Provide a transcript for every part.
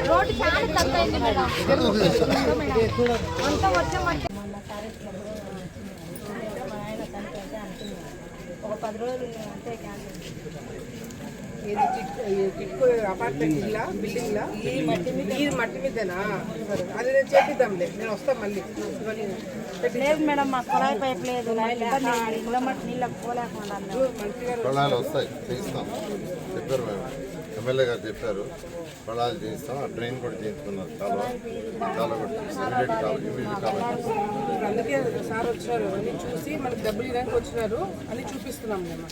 Road చాలా తక్కువైంది madam. అంతా వచ్చామంటే పది రోజులు అంతే క్యాన్సిల్ ఇది ఈ టిట్కో అపార్ట్మెంట్ ఇల్లా బిల్డింగ్ లా? ఇది మట్టి మీదేనా? అది నేను చేపిద్దాంలే నేను వస్తాను మళ్ళీ. లేదు మేడం మా కుళాయి పైప్ లేదు. మట్టి నీళ్ళకి పోలేకుండా పొలాలు వస్తాయి చెప్పారు మేము ఎమ్మెల్యే గారు చెప్పారు పొలాలు చేయిస్తాం ఆ ట్రైన్ కూడా చేయించుకున్నారు చాలా చాలా కూడా ఇమీడియట్ ఇమీడియట్ అందుకే సార్ వచ్చినారు అన్ని చూసి మనకి డబ్బులు ఇవ్వడానికి వచ్చినారు అని చూపిస్తున్నాం మేము.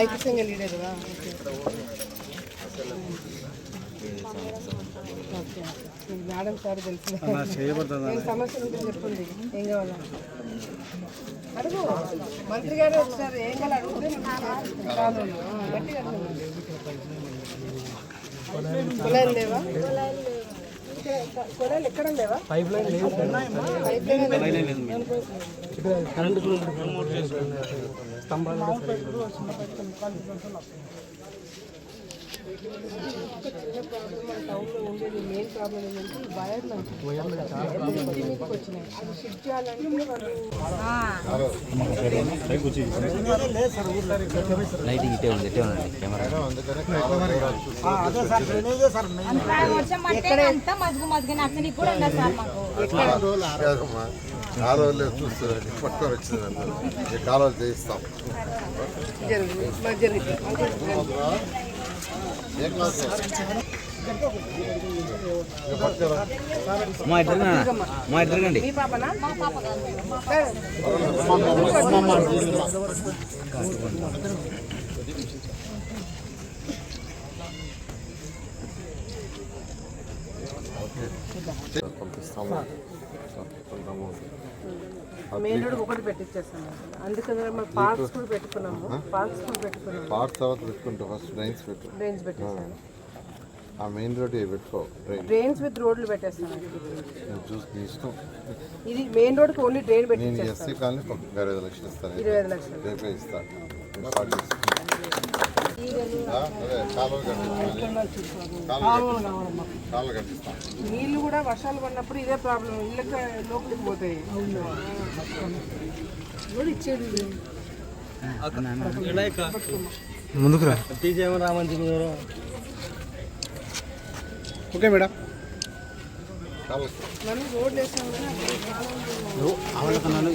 ఐదు సింగల్ లీడే కదా ఓకే. మీకు మేడం సార్ తెలుసు నేను సమస్యలు ఉంటే చెప్పండి. ఏం కావాలా? అడుగు. మంత్రి గారు వచ్చినారు ఏం కావాలి? అడిగితే లేవా? ఎక్కడ లేవా? పైప్ లైన్ పైప్ లైన్ టౌన్లో ఉండేది మెయిన్ ప్రాబ్లం ఏంటంటే ఈ వైర్లు వచ్చినాయి అది షిఫ్ట్ చేయాలంటే వాళ్ళు లైటింగ్ ఇటే ఉంది ఇటే ఉందండి కెమెరా అందుకనే కావాలి అంతా కూడా ఉండదు సార్ మాకు ఆ పట్టుకొని వచ్చిందండి కాలువలు చేయిస్తాం మా ఇద్దరు మా ఇద్దరు అండి పంపిస్తాము మెయిన్ రోడ్ ఒకటి పెట్టించేస్తాం అందుకని మనం పార్క్స్ కూడా పెట్టుకున్నాము. పార్క్స్ కూడా పెట్టుకున్నాము. తర్వాత పెట్టుకుంటాం. ఫస్ట్ డ్రైన్స్ పెట్టు. డ్రైన్స్ పెట్టేస్తాను ఆ మెయిన్ రోడ్ పెట్టుకో. డ్రైన్. డ్రైన్స్ విత్ రోడ్లు పెట్టేస్తాను చూసి ఇష్టం. ఇది మెయిన్ రోడ్కి ఓన్లీ డ్రైన్ పెట్టించేస్తాను ఎస్సీ ఇరవై ఐదు లక్షలు ఇస్తాను. ఇరవై ఐదు లక్షలు. రేపే ఇస్తా నీళ్ళు కూడా వర్షాలు పడినప్పుడు ఇదే ప్రాబ్లం ఇళ్ళకి లోపలికి పోతాయి. ఇది. కాలువ మనం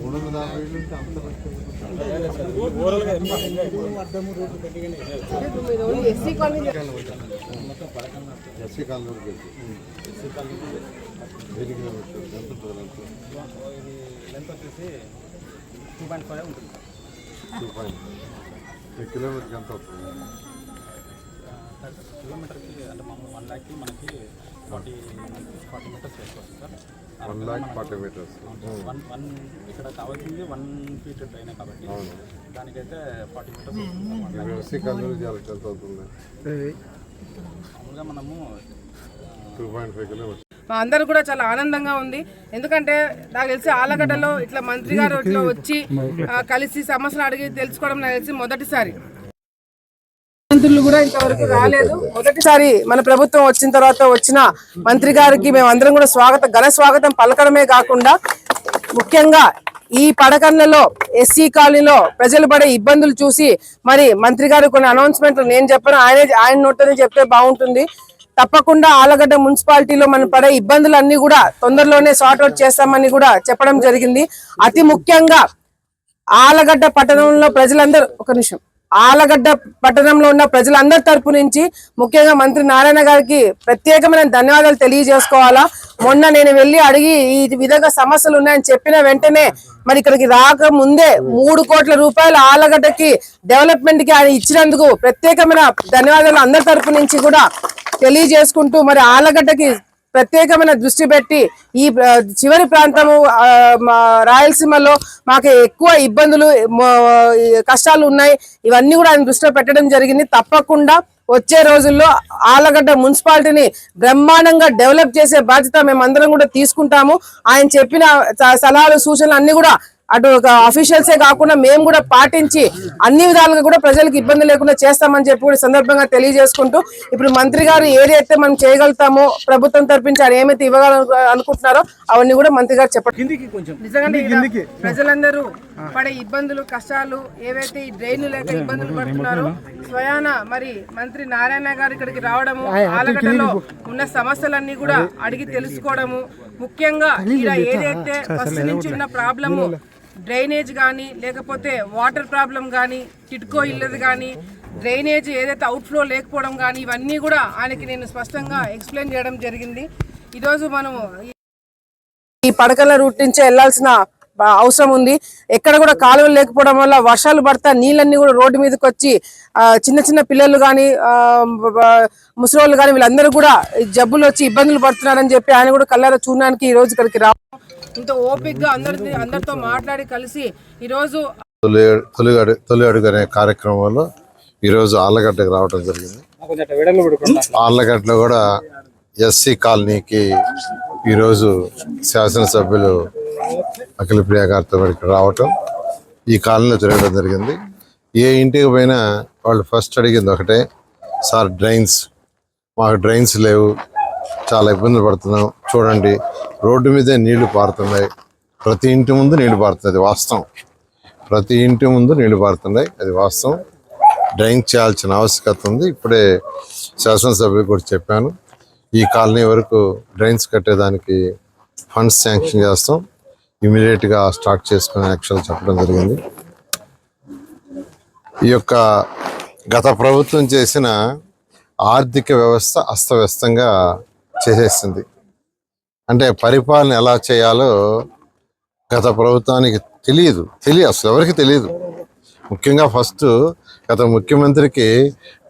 మూడు వందల యాభై ఏళ్ళు ఉంటే అంత ఎస్సీ కాలనీ ఎస్సీ కాలనీ కూడా పెట్టు ఎన్ని కిలోమీటర్లు ఎంత ఉంటుంది టూ పాయింట్ కిలోమీటర్కి ఎంత అవుతుంది one lakh forty metres one one ఇక్కడ కావాల్సింది వన్ ఫీట్ ట్రైన్ కాబట్టి దానికైతే ఫార్టీ మీటర్స్ మామూలుగా మనము టూ పాయింట్ ఫైవ్ కిలోమీటర్స్. మా అందరూ కూడా చాలా ఆనందంగా ఉంది. ఎందుకంటే నాకు తెలిసి ఆలగడ్డలో ఇట్లా మంత్రి గారు ఇట్లా వచ్చి కలిసి సమస్యలు అడిగి తెలుసుకోవడం నాకు తెలిసి మొదటిసారి. మంత్రులు కూడా ఇంతవరకు రాలేదు. మొదటిసారి మన ప్రభుత్వం వచ్చిన తర్వాత వచ్చిన మంత్రి గారికి మేము అందరం కూడా స్వాగతం ఘన స్వాగతం పలకడమే కాకుండా ముఖ్యంగా ఈ పడకన్లలో ఎస్సీ కాలనీలో ప్రజలు పడే ఇబ్బందులు చూసి మరి మంత్రి గారు కొన్ని అనౌన్స్మెంట్లు నేను చెప్పను ఆయనే ఆయన నోట్లోనే చెప్తే బాగుంటుంది. తప్పకుండా ఆలగడ్డ మున్సిపాలిటీలో మనం పడే ఇబ్బందులన్నీ కూడా తొందరలోనే సార్ట్అవుట్ చేస్తామని కూడా చెప్పడం జరిగింది. అతి ముఖ్యంగా ఆలగడ్డ పట్టణంలో ప్రజలందరూ ఒక నిమిషం. ఆలగడ్డ పట్టణంలో ఉన్న ప్రజలందరి తరపు నుంచి ముఖ్యంగా మంత్రి నారాయణ గారికి ప్రత్యేకమైన ధన్యవాదాలు తెలియజేసుకోవాలా? మొన్న నేను వెళ్ళి అడిగి ఈ విధంగా సమస్యలు ఉన్నాయని చెప్పిన వెంటనే మరి ఇక్కడికి రాక ముందే మూడు కోట్ల రూపాయలు ఆలగడ్డకి డెవలప్మెంట్కి ఆయన ఇచ్చినందుకు ప్రత్యేకమైన ధన్యవాదాలు అందరి తరపు నుంచి కూడా తెలియజేసుకుంటూ మరి ఆలగడ్డకి ప్రత్యేకమైన దృష్టి పెట్టి ఈ చివరి ప్రాంతము మా రాయలసీమలో మాకు ఎక్కువ ఇబ్బందులు కష్టాలు ఉన్నాయి. ఇవన్నీ కూడా ఆయన దృష్టిలో పెట్టడం జరిగింది. తప్పకుండా వచ్చే రోజుల్లో ఆలగడ్డ మున్సిపాలిటీని బ్రహ్మాండంగా డెవలప్ చేసే బాధ్యత మేమందరం కూడా తీసుకుంటాము. ఆయన చెప్పిన స- సలహాలు సూచనలు అన్ని కూడా అటు ఒక అఫీషియల్సే కాకుండా మేము కూడా పాటించి అన్ని విధాలుగా కూడా ప్రజలకు ఇబ్బంది లేకుండా చేస్తామని చెప్పి కూడా సందర్భంగా తెలియజేసుకుంటూ ఇప్పుడు మంత్రి గారు ఏదైతే మనం చేయగలుగుతామో ప్రభుత్వం తరపించి ఆయన ఏమైతే ఇవ్వగల అనుకుంటున్నారో అవన్నీ కూడా మంత్రి గారు చెప్పండి ప్రజలందరూ పడే ఇబ్బందులు కష్టాలు ఏవైతే ఈ డ్రైన్లు లేక ఇబ్బందులు పడుతున్నారో స్వయాన మరి మంత్రి నారాయణ గారు ఇక్కడికి రావడము ఆలగడ్డలో ఉన్న సమస్యలన్నీ కూడా అడిగి తెలుసుకోవడము. ముఖ్యంగా ఇలా ఏదైతే ఫస్ట్ నుంచి ఉన్న ప్రాబ్లము డ్రైనేజ్ కానీ లేకపోతే వాటర్ ప్రాబ్లం కానీ కిట్కో ఇల్లది కానీ డ్రైనేజ్ ఏదైతే అవుట్ఫ్లో లేకపోవడం కానీ ఇవన్నీ కూడా ఆయనకి నేను స్పష్టంగా ఎక్స్ప్లెయిన్ చేయడం జరిగింది. ఈరోజు మనము ఈ పడకల రూట్ నుంచే వెళ్ళాల్సిన అవసరం ఉంది. ఎక్కడ కూడా కాలువలు లేకపోవడం వల్ల వర్షాలు పడతా నీళ్ళన్నీ కూడా రోడ్డు మీదకి వచ్చి చిన్న చిన్న పిల్లలు కానీ ముసలోళ్ళు కానీ వీళ్ళందరూ కూడా జబ్బులు వచ్చి ఇబ్బందులు పడుతున్నారని చెప్పి ఆయన కూడా కల్లారా చూడడానికి ఈ రోజు ఇక్కడికి రా ఇంత ఓపిక్గా అందరి అందరితో మాట్లాడి కలిసి ఈరోజు తొలి తొలి అడుగు తొలి అడుగు అనే కార్యక్రమంలో ఈరోజు ఆళ్ళగడ్డకు రావడం జరిగింది. కొంచెం ఆళ్ళగడ్డలో కూడా ఎస్సీ కాలనీకి ఈరోజు శాసనసభ్యులు అఖిల ప్రియ గారితో ఇక్కడ రావటం ఈ కాలనీలో తిరగడం జరిగింది. ఏ ఇంటికి పోయినా వాళ్ళు ఫస్ట్ అడిగింది ఒకటే సార్ డ్రైన్స్ మాకు డ్రైన్స్ లేవు చాలా ఇబ్బందులు పడుతున్నాం చూడండి రోడ్డు మీదే నీళ్ళు పారుతున్నాయి. ప్రతి ఇంటి ముందు నీళ్ళు పారుతుంది అది వాస్తవం. ప్రతి ఇంటి ముందు నీళ్ళు పారుతున్నాయి. అది వాస్తవం. డ్రైన్ చేయాల్సిన ఆవశ్యకత ఉంది. ఇప్పుడే శాసనసభ్యులు కూడా చెప్పాను. ఈ కాలనీ వరకు డ్రైన్స్ కట్టేదానికి ఫండ్స్ శాంక్షన్ చేస్తాం. ఇమీడియట్గా స్టార్ట్ చేసుకునే యాక్షన్ చెప్పడం జరిగింది. ఈ యొక్క గత ప్రభుత్వం చేసిన ఆర్థిక వ్యవస్థ అస్తవ్యస్తంగా చేసేసింది. అంటే పరిపాలన ఎలా చేయాలో గత ప్రభుత్వానికి తెలియదు. తెలియదు అసలు ఎవరికి తెలియదు. ముఖ్యంగా ఫస్ట్ గత ముఖ్యమంత్రికి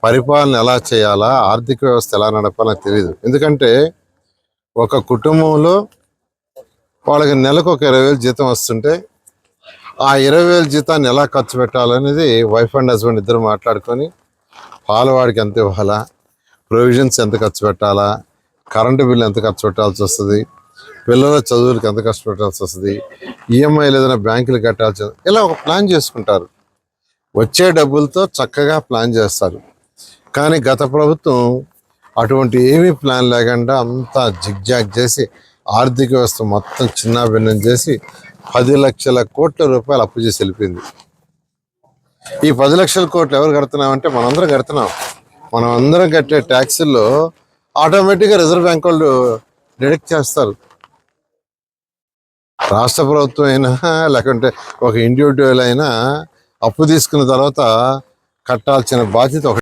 పరిపాలన ఎలా చేయాలా ఆర్థిక వ్యవస్థ ఎలా నడపాలో తెలియదు. ఎందుకంటే ఒక కుటుంబంలో వాళ్ళకి నెలకు ఒక ఇరవై వేలు జీతం వస్తుంటే ఆ ఇరవై వేల జీతాన్ని ఎలా ఖర్చు పెట్టాలనేది వైఫ్ అండ్ హస్బెండ్ ఇద్దరు మాట్లాడుకొని పాలవాడికి ఎంత ఇవ్వాలా ప్రొవిజన్స్ ఎంత ఖర్చు పెట్టాలా కరెంటు బిల్లు ఎంత ఖర్చు పెట్టాల్సి వస్తుంది? పిల్లల చదువులకు ఎంత ఖర్చు పెట్టాల్సి వస్తుంది? ఈఎంఐలు ఏదైనా బ్యాంకులు కట్టాల్సి వస్తుంది. ఇలా ఒక ప్లాన్ చేసుకుంటారు. వచ్చే డబ్బులతో చక్కగా ప్లాన్ చేస్తారు. కానీ గత ప్రభుత్వం అటువంటి ఏమీ ప్లాన్ లేకుండా అంతా జిగ్జాగ్ చేసి ఆర్థిక వ్యవస్థ మొత్తం చిన్నాభిన్నం చేసి పది లక్షల కోట్ల రూపాయలు అప్పు చేసి వెళ్ళిపోయింది. ఈ పది లక్షల కోట్లు ఎవరు కడుతున్నాం అంటే మనందరం కడుతున్నాం. మనం అందరం కట్టే ట్యాక్సుల్లో ఆటోమేటిక్గా రిజర్వ్ బ్యాంక్ వాళ్ళు డిడక్ట్ చేస్తారు. రాష్ట్ర ప్రభుత్వం అయినా లేకుంటే ఒక ఇండివిజువల్ అయినా అప్పు తీసుకున్న తర్వాత కట్టాల్సిన బాధ్యత ఒక